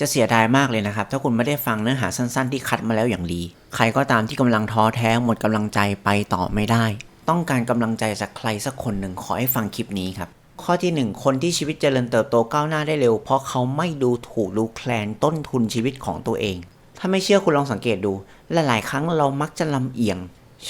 จะเสียดายมากเลยนะครับ ถ้าคุณไม่ได้ฟังเนื้อหาสั้นๆ ที่คัดมาแล้วอย่างดี ใครก็ตามที่กำลังท้อแท้หมดกำลังใจไปต่อไม่ได้ ต้องการกำลังใจจากใครสักคนหนึ่งขอให้ฟังคลิปนี้ครับ ข้อที่หนึ่งคนที่ชีวิตเจริญเติบโตก้าวหน้าได้เร็ว เพราะเขาไม่ดูถูกดูแคลนต้นทุนชีวิตของตัวเอง ถ้าไม่เชื่อคุณลองสังเกตดูหลายๆครั้งเรามักจะลำเอียง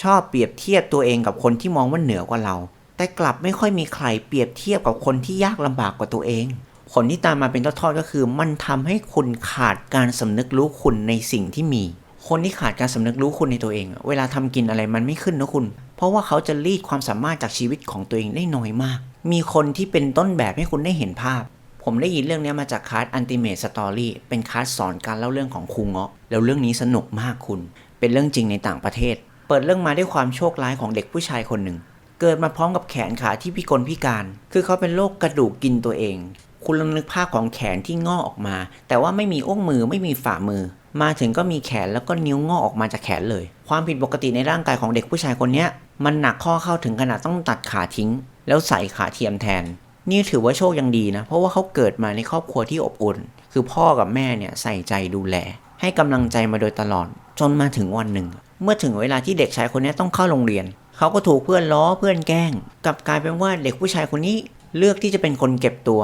ชอบเปรียบเทียบตัวเองกับคนที่มองว่าเหนือกว่าเรา แต่กลับไม่ค่อยมีใครเปรียบเทียบกับคนที่ยากลำบากกว่าตัวเอง ผลที่ตามมาเป็นทอดๆก็คือ มันทำให้คุณขาดการสำนึกรู้คุณในสิ่งที่มี คนที่ขาดการสำนึกรู้คุณในตัวเอง เวลาทำกินอะไรมันไม่ขึ้นนะคุณ เพราะว่าเขาจะรีดความสามารถจากชีวิตของตัวเองได้น้อยมาก มีคนที่เป็นต้นแบบให้คุณได้เห็นภาพ ผมได้ยินเรื่องนี้มาจากคลาส Ultimate Story เป็นคลาสสอนการเล่าเรื่องของครูเงาะ แล้วเรื่องนี้สนุกมากคุณ เป็นเรื่องจริงในต่างประเทศ เปิดเรื่องมาด้วยความโชคร้ายของเด็กผู้ชายคนหนึ่งเกิดมาพร้อมกับแขนขาที่พิกลพิการ คือเขาเป็นโรคกระดูกกินตัวเอง คุณลองนึกภาพของแขนที่งอกออกมา แต่ว่าไม่มีอ้งมือไม่มีฝ่ามือ มาถึงก็มีแขนแล้วก็นิ้วงอกออกมาจากแขนเลย ความผิดปกติในร่างกายของเด็กผู้ชายคนนี้มันหนักข้อเข้าถึงขนาดต้องตัดขาทิ้ง แล้วใส่ขาเทียมแทน นี่ถือว่าโชคยังดีนะ เพราะว่าเขาเกิดมาในครอบครัวที่อบอุ่น คือพ่อกับแม่เนี่ยใส่ใจดูแล ให้กำลังใจมาโดยตลอด จนมาถึงวันหนึ่ง เมื่อถึงเวลาที่เด็กชายคนนี้ต้องเข้าโรงเรียน เขาก็ถูกเพื่อนล้อเพื่อนแกล้งกลับกลายเป็นว่าเด็กผู้ชายคนนี้เลือกที่จะเป็นคนเก็บตัว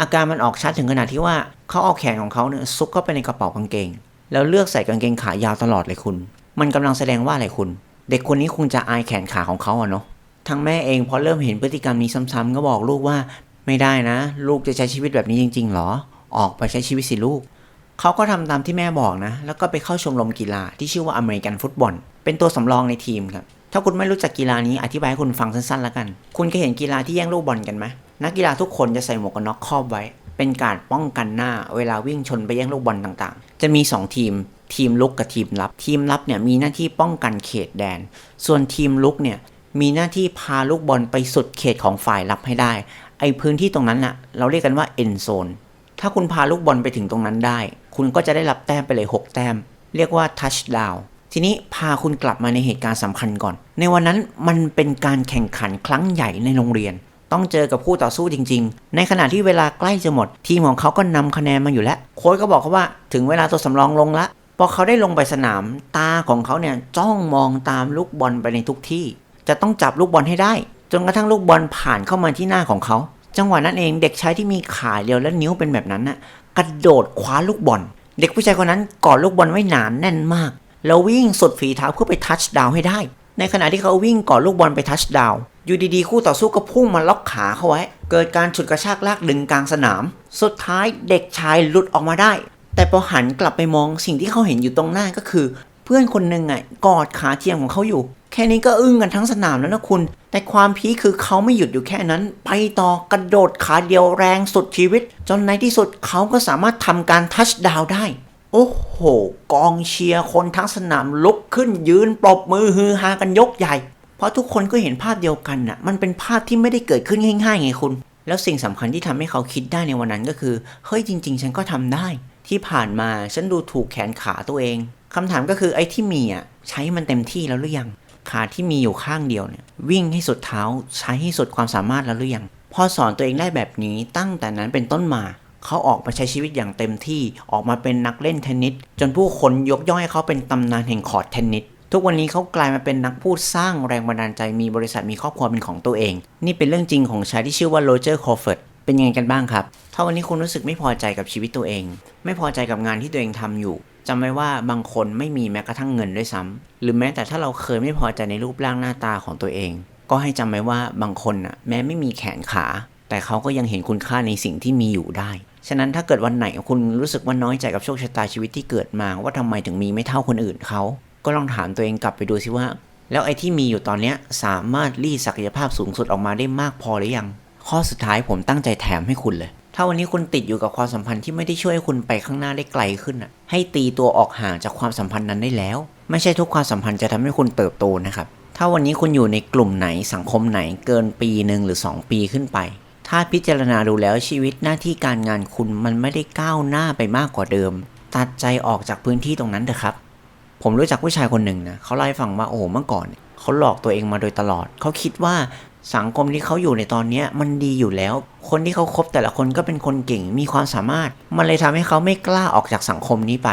อาการมันออกชัดถึงขนาดที่ว่าเขาเอาแขนของเขาเนี่ยซุกเข้าไปในกระเป๋ากางเกง แล้วเลือกใส่กางเกงขายาวตลอดเลยคุณ มันกำลังแสดงว่าอะไรคุณ เด็กคนนี้คงจะอายแขนขาของเขาอะเนาะทางแม่เองพอเริ่มเห็นพฤติกรรมนี้ซ้ำๆก็บอกลูกว่าไม่ได้นะ ลูกจะใช้ชีวิตแบบนี้จริงๆหรอ ออกไปใช้ชีวิตสิลูกเขาก็ทำตามที่แม่บอกนะ แล้วก็ไปเข้าชมรมกีฬาที่ชื่อว่าอเมริกันฟุตบอล เป็นตัวสำรองในทีมครับ ถ้าคุณไม่รู้จักกีฬานี้อธิบายให้คุณฟังสั้นๆแล้วกัน คุณเคยเห็นกีฬาที่แย่งลูกบอลกันไหม นักกีฬาทุกคนจะใส่หมวกกันน็อกครอบไว้ เป็นการป้องกันหน้าเวลาวิ่งชนไปแย่งลูกบอลต่างๆ จะมี 2 ทีม ทีมลุกกับทีมรับ ทีมรับเนี่ยมีหน้าที่ป้องกันเขตแดน ส่วนทีมลุกเนี่ยมีหน้าที่พาลูกบอลไปสุดเขตของฝ่ายรับให้ได้ ไอพื้นที่ตรงนั้นน่ะ เราเรียกกันว่า end zone ถ้าคุณพาลูกบอลไปถึงตรงนั้นได้ คุณก็จะได้รับแต้มไปเลย 6 แต้ม เรียกว่า touchdown ทีนี้พาคุณกลับมาในเหตุการณ์สำคัญก่อน ในวันนั้นมันเป็นการแข่งขันครั้งใหญ่ในโรงเรียน ต้องเจอกับคู่ต่อสู้จริง ๆ ในขณะที่เวลาใกล้จะหมด ทีมของเขาก็นำคะแนนมาอยู่แล้ว โค้ชก็บอกเขาว่าถึงเวลาตัวสำรองลงละพอเขาได้ลงไปสนามตาของเขาเนี่ยจ้องมองตามลูกบอลไปในทุกที่ จะต้องจับลูกบอลให้ได้ จนกระทั่งลูกบอลผ่านเข้ามาที่หน้าของเขา จังหวะนั้นเองเด็กชายที่มีขาเดียวและนิ้วเป็นแบบนั้นน่ะกระโดดคว้าลูกบอล เด็กผู้ชายคนนั้นกอดลูกบอลไว้หนานแน่นมาก แล้ววิ่งสุดฝีเท้าเพื่อไปทัชดาวให้ได้ ในขณะที่เขาวิ่งกอดลูกบอลไปทัชดาวอยู่ดีๆ คู่ต่อสู้ก็พุ่งมาล็อกขาเขาไว้ เกิดการฉุดกระชากลากดึงกลางสนาม สุดท้ายเด็กชายหลุดออกมาได้ แต่พอหันกลับไปมองสิ่งที่เขาเห็นอยู่ตรงหน้าก็คือ เพื่อนคนหนึ่งอะกอดขาเทียมของเขาอยู่ แค่นี้ก็อึ้งกันทั้งสนามแล้วนะคุณ แต่ความพีคคือเขาไม่หยุดอยู่แค่นั้น ไปต่อกระโดดขาเดียวแรงสุดชีวิต จนในที่สุดเขาก็สามารถทำการทัชดาวได้ โอ้โห กองเชียร์คนทั้งสนามลุกขึ้นยืนปรบมือฮือฮากันยกใหญ่ เพราะทุกคนก็เห็นภาพเดียวกันน่ะ มันเป็นภาพที่ไม่ได้เกิดขึ้นง่ายๆไงคุณ แล้วสิ่งสำคัญที่ทำให้เขาคิดได้ในวันนั้นก็คือ เฮ้ยจริง ๆ ฉันก็ทำได้ ที่ผ่านมาฉันดูถูกแขนขาตัวเองคำถามก็คือไอ้ที่มีอะใช้มันเต็มที่แล้วหรือยัง ขาที่มีอยู่ข้างเดียวเนี่ยวิ่งให้สุดเท้าใช้ให้สุดความสามารถแล้วหรือยัง พอสอนตัวเองได้แบบนี้ตั้งแต่นั้นเป็นต้นมา เขาออกมาใช้ชีวิตอย่างเต็มที่ออกมาเป็นนักเล่นเทนนิสจนผู้คนยกย่องให้เขาเป็นตำนานแห่งคอร์ดเทนนิสทุกวันนี้เขากลายมาเป็นนักพูดสร้างแรงบันดาลใจมีบริษัทมีครอบครัวเป็นของตัวเอง นี่เป็นเรื่องจริงของชายที่ชื่อว่าโรเจอร์คอฟเฟิร์ดเป็นยังไงกันบ้างครับ ถ้าวันนี้คุณรู้สึกไม่พอใจกับชีวิตตัวเอง ไม่พอใจกับงานที่ตัวเองทำอยู่จำไว้ว่าบางคนไม่มีแม้กระทั่งเงินด้วยซ้ำหรือแม้แต่ถ้าเราเคยไม่พอใจในรูปร่างหน้าตาของตัวเอง ก็ให้จำไว้ว่าบางคนน่ะแม้ไม่มีแขนขา แต่เขาก็ยังเห็นคุณค่าในสิ่งที่มีอยู่ได้ ฉะนั้นถ้าเกิดวันไหนคุณรู้สึกว่าน้อยใจกับโชคชะตาชีวิตที่เกิดมา ว่าทำไมถึงมีไม่เท่าคนอื่นเขาก็ลองถามตัวเองกลับไปดูสิว่า แล้วไอ้ที่มีอยู่ตอนเนี้สามารถรีดศักยภาพสูงสุดออกมาได้มากพอหรือยัง ข้อสุดท้ายผมตั้งใจแถมให้คุณเลย ถ้าวันนี้คุณติดอยู่กับความสัมพันธ์ที่ไม่ได้ช่วยให้คุณไปข้างหน้าได้ไกลขึ้นอะให้ตีตัวออกห่างจากความสัมพันธ์นั้นได้แล้ว ไม่ใช่ทุกความสัมพันธ์จะทำให้คุณเติบโตนะครับถ้าวันนี้คุณอยู่ในกลุ่มไหนสังคมไหนเกินปีหนึ่งหรือ 2 ปีขึ้นไป ถ้าพิจารณาดูแล้วชีวิตหน้าที่การงานคุณมันไม่ได้ก้าวหน้าไปมากกว่าเดิม ตัดใจออกจากพื้นที่ตรงนั้นเถอะครับ ผมรู้จักผู้ชายคนหนึ่งนะเขาเล่าให้ฟังว่าโอ้เมื่อก่อนเขาหลอกตัวเองมาโดยตลอด เขาคิดว่าสังคมที่เขาอยู่ในตอนนี้มันดีอยู่แล้ว คนที่เขาคบแต่ละคนก็เป็นคนเก่งมีความสามารถ มันเลยทำให้เขาไม่กล้าออกจากสังคมนี้ไป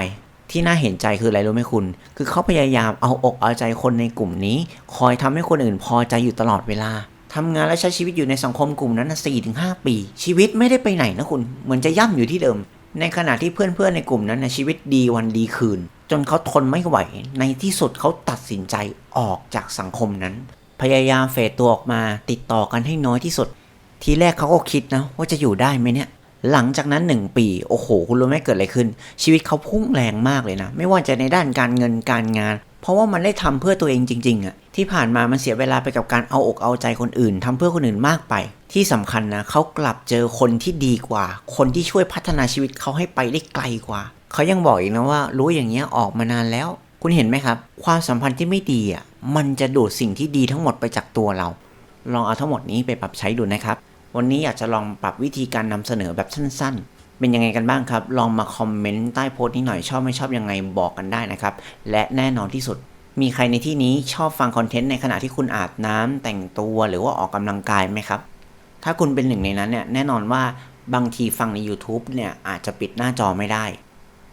ที่น่าเห็นใจคืออะไรรู้ไหมคุณ คือเขาพยายามเอาอกเอาใจคนในกลุ่มนี้ คอยทำให้คนอื่นพอใจอยู่ตลอดเวลา ทำงานและใช้ชีวิตอยู่ในสังคมกลุ่มนั้นสี่ถึงห้าปี ชีวิตไม่ได้ไปไหนนะคุณ เหมือนจะย่ำอยู่ที่เดิม ในขณะที่เพื่อนๆในกลุ่มนั้นนะชีวิตดีวันดีคืน จนเขาทนไม่ไหว ในที่สุดเขาตัดสินใจออกจากสังคมนั้น พยายามเฟดตัวออกมาติดต่อกันให้น้อยที่สุด ทีแรกเขาก็คิดนะว่าจะอยู่ได้ไหมเนี่ยหลังจากนั้น 1 ปี โอ้โห คุณรู้ไหมเกิดอะไรขึ้น ชีวิตเขาพุ่งแรงมากเลยนะ ไม่ว่าจะในด้านการเงินการงาน เพราะว่ามันได้ทำเพื่อตัวเองจริงๆอะ ที่ผ่านมามันเสียเวลาไปกับการเอาอกเอาใจคนอื่นทำเพื่อคนอื่นมากไป ที่สำคัญนะเขากลับเจอคนที่ดีกว่า คนที่ช่วยพัฒนาชีวิตเขาให้ไปได้ไกลกว่า เขายังบอกอีกนะว่า รู้อย่างเงี้ยออกมานานแล้ว คุณเห็นไหมครับ ความสัมพันธ์ที่ไม่ดีอะมันจะดูดสิ่งที่ดีทั้งหมดไปจากตัวเรา ลองเอาทั้งหมดนี้ไปปรับใช้ดูนะครับ วันนี้อยากจะลองปรับวิธีการนำเสนอแบบสั้น ๆเป็นยังไงกันบ้างครับ ลองมาคอมเมนต์ใต้โพสต์นี้หน่อยชอบไม่ชอบยังไงบอกกันได้นะครับ และแน่นอนที่สุด มีใครในที่นี้ชอบฟังคอนเทนต์ในขณะที่คุณอาบน้ำแต่งตัวหรือว่าออกกำลังกายไหมครับ ถ้าคุณเป็นหนึ่งในนั้นเนี่ยแน่นอนว่าบางทีฟังใน YouTube เนี่ยอาจจะปิดหน้าจอไม่ได้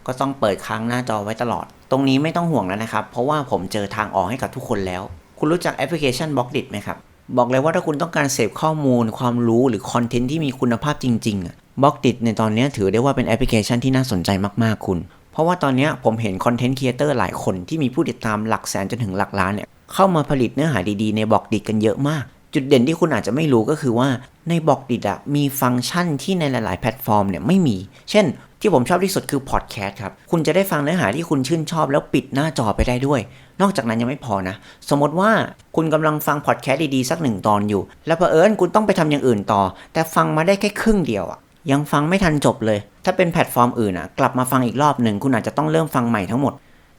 ก็ต้องเปิดค้างหน้าจอไว้ตลอด ตรงนี้ไม่ต้องห่วงแล้วนะครับ เพราะว่าผมเจอทางออกให้กับทุกคนแล้ว คุณรู้จักแอปพลิเคชัน b ล็อกดิไหมครับ บอกเลยว่าถ้าคุณต้องการเสพข้อมูล ความรู้หรือคอนเทนต์ที่มีคุณภาพจริงๆอะบล็อกดิในตอนนี้ถือได้ว่าเป็นแอปพลิเคชันที่น่าสนใจมากๆคุณ ราะว่าตอนนี้ผมเห็นคอนเทนต์ครีเอเตอร์หลายคนที่มีผู้ติดตามหลักแสนจนถึงหลักล้านเนี่ยเข้ามาผลิตเนื้อหาดีๆในบล็อกดิกันเยอะมาก จุดเด่นที่คุณอาจจะไม่รู้ก็คือว่าในบล็อกดิอะมีฟังก์ชันที่ในหลาย ๆ แพลตฟอร์มเนี่ยไม่มี เช่น ที่ผมชอบที่สุดคือพอดแคสต์ครับ คุณจะได้ฟังเนื้อหาที่คุณชื่นชอบแล้วปิดหน้าจอไปได้ด้วย นอกจากนั้นยังไม่พอนะ สมมติว่าคุณกำลังฟังพอดแคสต์ดี ๆ สักหนึ่งตอนอยู่ แล้วเผอิญคุณต้องไปทำอย่างอื่นต่อ แต่ฟังมาได้แค่ครึ่งเดียวอะ ยังฟังไม่ทันจบเลย ถ้าเป็นแพลตฟอร์มอื่นอะกลับมาฟังอีกรอบหนึ่งคุณอาจจะต้องเริ่มฟังใหม่ทั้งหมด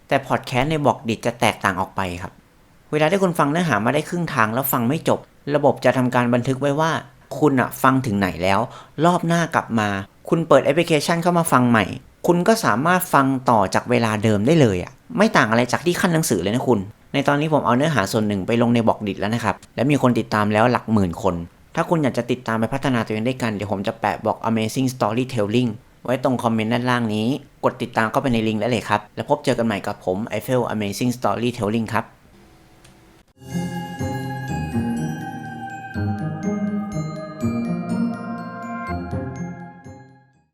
แต่พอดแคสต์ในบล็อกดิจะแตกต่างออกไปครับ เวลาที่คุณฟังเนื้อหามาได้ครึ่งทางแล้วฟังไม่จบ ระบบจะทำการบันทึกไว้ว่า คุณอะฟังถึงไหนแล้ว รอบหน้ากลับมา คุณเปิดแอปพลิเคชันเข้ามาฟังใหม่ คุณก็สามารถฟังต่อจากเวลาเดิมได้เลยอะ ไม่ต่างอะไรจากที่ขั้นหนังสือเลยนะคุณ ในตอนนี้ผมเอาเนื้อหาส่วนหนึ่งไปลงในบล็อกดิแล้วนะครับ และมีคนติดตามแล้วหลักหมื่นคน ถ้าคุณอยากจะติดตามไปพัฒนาตัวเองด้วยกัน เดี๋ยวผมจะแปะบอก Amazing Storytelling ไว้ตรงคอมเมนต์ด้านล่างนี้ กดติดตามเข้าไปในลิงก์ได้เลยครับ แล้วพบเจอกันใหม่กับผม Eiffel Amazing Storytelling ครับ